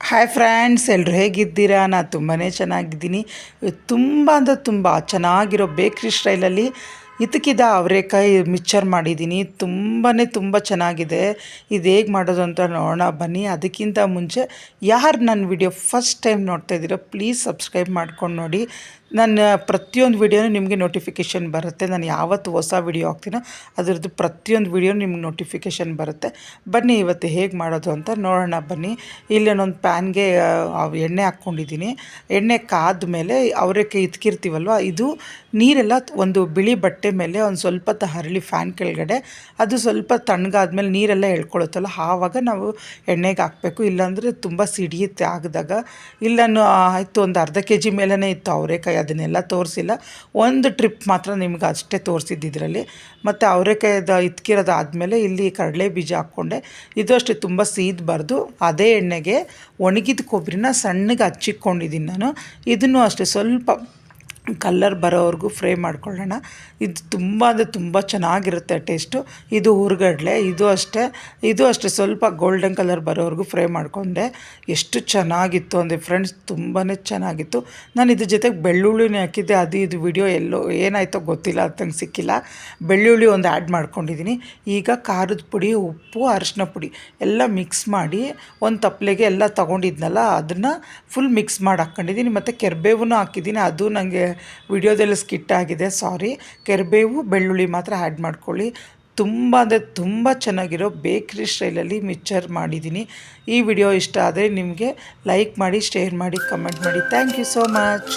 Hi friends ಎಲ್ಲರೂ ಹೇಗಿದ್ದೀರಾ? ನಾನು ತುಂಬಾ ಚೆನ್ನಾಗಿದ್ದೀನಿ. ತುಂಬ ಅಂದರೆ ತುಂಬ ಚೆನ್ನಾಗಿರೋ ಬೇಕ್ರಿ ಸ್ಟೈಲಲ್ಲಿ ಇತಕಿದ ಅವರೆಕಾಯಿ ಮಿಕ್ಚರ್ ಮಾಡಿದ್ದೀನಿ. ತುಂಬಾ ತುಂಬ ಚೆನ್ನಾಗಿದೆ. ಇದು ಹೇಗೆ ಮಾಡೋದು ಅಂತ ನೋಡೋಣ. ಬನ್ನಿ, ಅದಕ್ಕಿಂತ ಮುಂಚೆ ಯಾರು ನನ್ನ ವಿಡಿಯೋ ಫಸ್ಟ್ ಟೈಮ್ ನೋಡ್ತಾ ಇದ್ದೀರೋ, ಪ್ಲೀಸ್ ಸಬ್ಸ್ಕ್ರೈಬ್ ಮಾಡ್ಕೊಂಡು ನೋಡಿ. ನನ್ನ ಪ್ರತಿಯೊಂದು ವಿಡಿಯೋನೂ ನಿಮಗೆ ನೋಟಿಫಿಕೇಷನ್ ಬರುತ್ತೆ. ನಾನು ಯಾವತ್ತು ಹೊಸ ವಿಡಿಯೋ ಹಾಕ್ತೀನೋ, ಅದರದ್ದು ಪ್ರತಿಯೊಂದು ವಿಡಿಯೋ ನಿಮ್ಗೆ ನೋಟಿಫಿಕೇಷನ್ ಬರುತ್ತೆ. ಬನ್ನಿ, ಇವತ್ತು ಹೇಗೆ ಮಾಡೋದು ಅಂತ ನೋಡೋಣ, ಬನ್ನಿ. ಇಲ್ಲಿ ನಾನೊಂದು ಪ್ಯಾನ್ಗೆ ಎಣ್ಣೆ ಹಾಕ್ಕೊಂಡಿದ್ದೀನಿ. ಎಣ್ಣೆ ಕಾದ ಮೇಲೆ ಅವರೆಕಾಯಿ ಇದ್ಕಿರ್ತೀವಲ್ವ ಇದು ನೀರೆಲ್ಲ ಒಂದು ಬಿಳಿ ಬಟ್ಟೆ ಮೇಲೆ ಒಂದು ಸ್ವಲ್ಪ ತ ಹರಳಿ ಫ್ಯಾನ್ ಕೆಳಗಡೆ, ಅದು ಸ್ವಲ್ಪ ತಣ್ಣಗಾದ್ಮೇಲೆ ನೀರೆಲ್ಲ ಎಳ್ಕೊಳುತ್ತಲ್ಲ ಆವಾಗ ನಾವು ಎಣ್ಣೆಗೆ ಹಾಕಬೇಕು. ಇಲ್ಲಾಂದರೆ ತುಂಬ ಸಿಡಿಯುತ್ತೆ ಆಗದಾಗ ಇಲ್ಲ ಆಯಿತು, ಒಂದು ಅರ್ಧ ಕೆ ಜಿ ಮೇಲೇ ಇತ್ತು ಅವರೆಕಾಯಿ, ಅದನ್ನೆಲ್ಲ ತೋರಿಸಿಲ್ಲ. ಒಂದು ಟ್ರಿಪ್ ಮಾತ್ರ ನಿಮ್ಗೆ ಅಷ್ಟೇ ತೋರಿಸಿದ್ದು ಇದರಲ್ಲಿ. ಮತ್ತು ಅವರೆಕಾಯ್ದು ಇತ್ಕಿರೋದು ಆದಮೇಲೆ ಇಲ್ಲಿ ಕಡಲೆ ಬೀಜ ಹಾಕ್ಕೊಂಡೆ. ಇದು ಅಷ್ಟೇ, ತುಂಬ ಸೀದಬಾರ್ದು. ಅದೇ ಎಣ್ಣೆಗೆ ಒಣಗಿದ ಕೊಬ್ಬರಿನ ಸಣ್ಣಗೆ ಹಚ್ಚಿಕೊಂಡಿದ್ದೀನಿ ನಾನು. ಇದನ್ನು ಅಷ್ಟೇ, ಸ್ವಲ್ಪ ಕಲ್ಲರ್ ಬರೋವರೆಗೂ ಫ್ರೈ ಮಾಡ್ಕೊಳ್ಳೋಣ. ಇದು ತುಂಬ ಅಂದರೆ ತುಂಬ ಚೆನ್ನಾಗಿರುತ್ತೆ ಟೇಸ್ಟು. ಇದು ಹುರ್ಗಡ್ಲೆ, ಇದು ಅಷ್ಟೇ ಇದು ಅಷ್ಟೇ ಸ್ವಲ್ಪ ಗೋಲ್ಡನ್ ಕಲರ್ ಬರೋವರೆಗೂ ಫ್ರೈ ಮಾಡಿಕೊಂಡೆ. ಎಷ್ಟು ಚೆನ್ನಾಗಿತ್ತು ಅಂದರೆ ಫ್ರೆಂಡ್ಸ್ ತುಂಬಾ ಚೆನ್ನಾಗಿತ್ತು. ನಾನು ಇದ್ರ ಜೊತೆಗೆ ಬೆಳ್ಳುಳ್ಳಿನೇ ಹಾಕಿದ್ದೆ. ಅದು ಇದು ವಿಡಿಯೋ ಎಲ್ಲೋ ಏನಾಯ್ತೋ ಗೊತ್ತಿಲ್ಲ ಅಂತಂಗೆ ಸಿಕ್ಕಿಲ್ಲ. ಬೆಳ್ಳುಳ್ಳಿ ಒಂದು ಆ್ಯಡ್ ಮಾಡ್ಕೊಂಡಿದ್ದೀನಿ. ಈಗ ಖಾರದ ಪುಡಿ, ಉಪ್ಪು, ಅರಿಶಿನ ಪುಡಿ ಎಲ್ಲ ಮಿಕ್ಸ್ ಮಾಡಿ ಒಂದು ತಪ್ಪಲೆಗೆ ಎಲ್ಲ ತೊಗೊಂಡಿದ್ನಲ್ಲ, ಅದನ್ನು ಫುಲ್ ಮಿಕ್ಸ್ ಮಾಡಿ ಹಾಕ್ಕೊಂಡಿದ್ದೀನಿ ಮತ್ತು ಕೆರ್ಬೇವು ಹಾಕಿದ್ದೀನಿ. ಅದು ನನಗೆ ವಿಡಿಯೋದಲ್ಲಿ ಸ್ಕಿಟ್ ಆಗಿದೆ, ಸಾರಿ. ಕೆರ್ಬೇವು, ಬೆಳ್ಳುಳ್ಳಿ ಮಾತ್ರ ಆ್ಯಡ್ ಮಾಡ್ಕೊಳ್ಳಿ. ತುಂಬ ಅಂದರೆ ತುಂಬ ಚೆನ್ನಾಗಿರೋ ಬೇಕ್ರಿ ಸ್ಟೈಲಲ್ಲಿ ಮಿಕ್ಚರ್ ಮಾಡಿದ್ದೀನಿ. ಈ ವಿಡಿಯೋ ಇಷ್ಟ ಆದರೆ ನಿಮಗೆ ಲೈಕ್ ಮಾಡಿ, ಶೇರ್ ಮಾಡಿ, ಕಮೆಂಟ್ ಮಾಡಿ. Thank you so much.